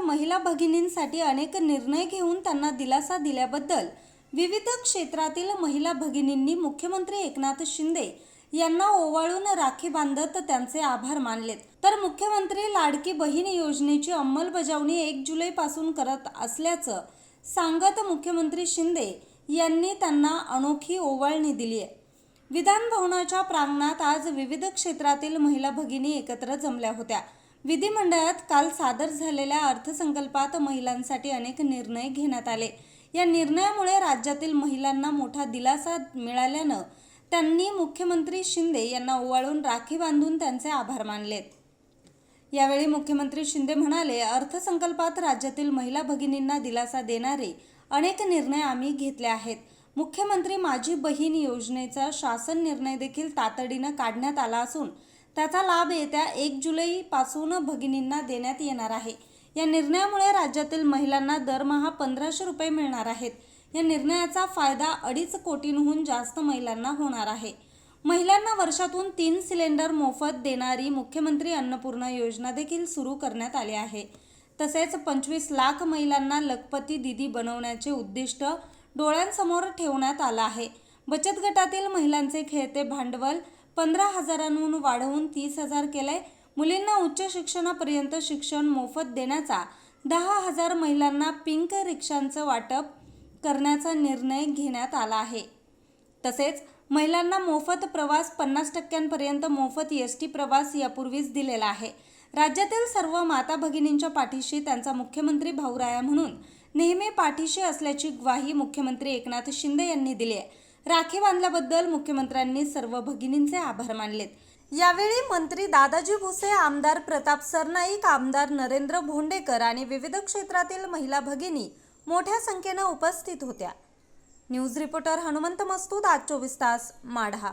महिला भगिनींसाठी अनेक निर्णय घेऊन त्यांना दिलासा दिल्याबद्दल विविध क्षेत्रातील महिला भगिनींनी मुख्यमंत्री एकनाथ शिंदे यांना ओवाळून राखी बांधत त्यांचे आभार मानलेत. तर मुख्यमंत्री लाडकी बहीण योजनेची अंमलबजावणी एक जुलैपासून करत असल्याचं सांगत मुख्यमंत्री शिंदे यांनी त्यांना अनोखी ओवाळणी दिली आहे. विधान भवनाच्या प्रांगणात आज विविध क्षेत्रातील महिला भगिनी एकत्र जमल्या होत्या. विधिमंडळात काल सादर झालेल्या अर्थसंकल्पात महिलांसाठी अनेक निर्णय घेण्यात आले. या निर्णयामुळे राज्यातील महिलांना मोठा दिलासा मिळाल्यानं त्यांनी मुख्यमंत्री शिंदे यांना ओवाळून राखी बांधून त्यांचे आभार मानलेत. यावेळी मुख्यमंत्री शिंदे म्हणाले अर्थसंकल्पात राज्यातील महिला भगिनींना दिलासा देणारे अनेक निर्णय आम्ही घेतले आहेत. मुख्यमंत्री माझी बहीण योजनेचा शासन निर्णय देखील तातडीनं काढण्यात आला असून त्याचा लाभ येत्या एक जुलैपासून भगिनींना देण्यात येणार आहे. या निर्णयामुळे राज्यातील महिलांना दरमहा पंधराशे रुपये मिळणार आहेत. या निर्णयाचा फायदा अडीच कोटींहून जास्त महिलांना होणार आहे. महिलांना वर्षातून तीन सिलेंडर मोफत देणारी मुख्यमंत्री अन्नपूर्णा योजना देखील सुरू करण्यात आली आहे. तसेच पंचवीस लाख महिलांना लखपती दिदी बनवण्याचे उद्दिष्ट डोळ्यांसमोर ठेवण्यात आलं आहे. बचत गटातील महिलांचे खेळते भांडवल पंधरा हजारांहून वाढवून तीस हजार केलाय. मुलींना उच्च शिक्षणापर्यंत शिक्षण मोफत देण्याचा दहा हजार महिलांना पिंक रिक्षांचं वाटप करण्याचा निर्णय घेण्यात आला आहे. तसेच महिलांना मोफत प्रवास पन्नास टक्क्यांपर्यंत मोफत एस टी प्रवास यापूर्वीच दिलेला आहे. राज्यातील सर्व माता भगिनींच्या पाठीशी त्यांचा मुख्यमंत्री भाऊराया म्हणून नेहमी पाठीशी असल्याची ग्वाही मुख्यमंत्री एकनाथ शिंदे यांनी दिली आहे. राखी बांधल्याबद्दल मुख्यमंत्र्यांनी सर्व भगिनींचे आभार मानलेत. यावेळी मंत्री दादाजी भुसे आमदार प्रताप सरनाईक आमदार नरेंद्र भोंडेकर आणि विविध क्षेत्रातील महिला भगिनी मोठ्या संख्येनं उपस्थित होत्या. न्यूज रिपोर्टर हनुमंत मस्तूद आज चोवीस तास माढा.